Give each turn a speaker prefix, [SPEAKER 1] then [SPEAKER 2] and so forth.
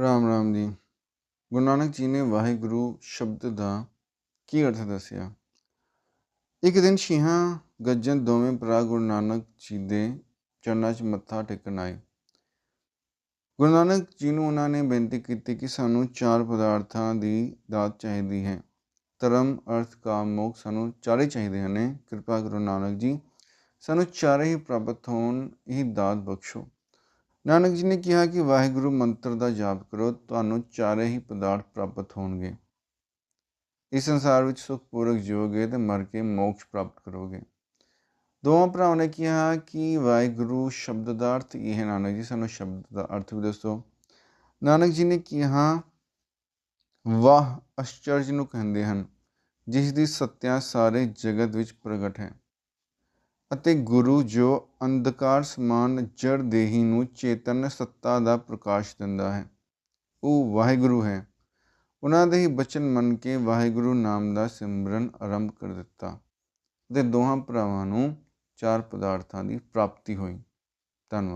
[SPEAKER 1] ਰਾਮ ਰਾਮ ਜੀ। ਗੁਰੂ ਨਾਨਕ ਜੀ ਨੇ ਵਾਹਿਗੁਰੂ ਸ਼ਬਦ ਦਾ ਕੀ ਅਰਥ ਦੱਸਿਆ? ਇੱਕ ਦਿਨ ਛੀਹਾਂ ਗੱਜਣ ਦੋਵੇਂ ਭਰਾ ਗੁਰੂ ਨਾਨਕ ਜੀ ਦੇ ਚਰਨਾਂ 'ਚ ਮੱਥਾ ਟੇਕਣ ਆਏ। ਗੁਰੂ ਨਾਨਕ ਜੀ ਨੂੰ ਉਹਨਾਂ ਨੇ ਬੇਨਤੀ ਕੀਤੀ ਕਿ ਸਾਨੂੰ ਚਾਰ ਪਦਾਰਥਾਂ ਦੀ ਦਾਤ ਚਾਹੀਦੀ ਹੈ। ਧਰਮ, ਅਰਥ, ਕਾਮ ਮੋਕਸ਼ ਸਾਨੂੰ ਚਾਰੇ ਚਾਹੀਦੇ ਹਨ। ਕਿਰਪਾ ਗੁਰੂ ਨਾਨਕ ਜੀ। ਸਾਨੂੰ ਚਾਰੇ ਹੀ ਪ੍ਰਾਪਤ ਹੋਣ, ਇਹ ਦਾਤ ਬਖਸ਼ੋ। ਨਾਨਕ ਜੀ ਨੇ ਕਿਹਾ ਕਿ ਵਾਹਿਗੁਰੂ ਮੰਤਰ ਦਾ ਜਾਪ ਕਰੋ, ਤੁਹਾਨੂੰ ਚਾਰੇ ਹੀ ਪਦਾਰਥ ਪ੍ਰਾਪਤ ਹੋਣਗੇ। ਇਸ ਸੰਸਾਰ ਵਿੱਚ ਸੁਖਪੂਰਕ ਜੀਓਗੇ ਤੇ ਮਰ ਕੇ ਮੋਕਸ਼ ਪ੍ਰਾਪਤ ਕਰੋਗੇ। ਦੋਵਾਂ ਭਰਾਵਾਂ ਨੇ ਕਿਹਾ ਕਿ ਵਾਹਿਗੁਰੂ ਸ਼ਬਦ ਦਾ ਅਰਥ ਇਹ ਹੈ, ਨਾਨਕ ਜੀ ਸਾਨੂੰ ਸ਼ਬਦ ਦਾ ਅਰਥ ਵੀ ਦੱਸੋ। ਨਾਨਕ ਜੀ ਨੇ ਕਿਹਾ, ਵਾਹ ਅਸ਼ਚਰਜ ਨੂੰ ਕਹਿੰਦੇ ਹਨ, ਜਿਸ ਦੀ ਸੱਤਿਆ ਸਾਰੇ ਜਗਤ ਵਿੱਚ ਪ੍ਰਗਟ ਹੈ। ਅਤੇ ਗੁਰੂ ਜੋ ਅੰਧਕਾਰ ਸਮਾਨ ਜੜ ਦੇਹੀ ਨੂੰ ਚੇਤਨ ਸੱਤਾ ਦਾ ਪ੍ਰਕਾਸ਼ ਦਿੰਦਾ ਹੈ। ਉਹ ਵਾਹਿਗੁਰੂ ਹੈ। ਉਹਨਾਂ ਦੇ ਹੀ ਬਚਨ ਮੰਨ ਕੇ ਵਾਹਿਗੁਰੂ ਨਾਮ ਦਾ ਸਿਮਰਨ ਆਰੰਭ ਕਰ ਦਿੱਤਾ ਤੇ ਦੋਹਾਂ ਭਰਾਵਾਂ ਨੂੰ ਚਾਰ ਪਦਾਰਥਾਂ ਦੀ ਪ੍ਰਾਪਤੀ ਹੋਈ। ਧੰਨਵਾਦ।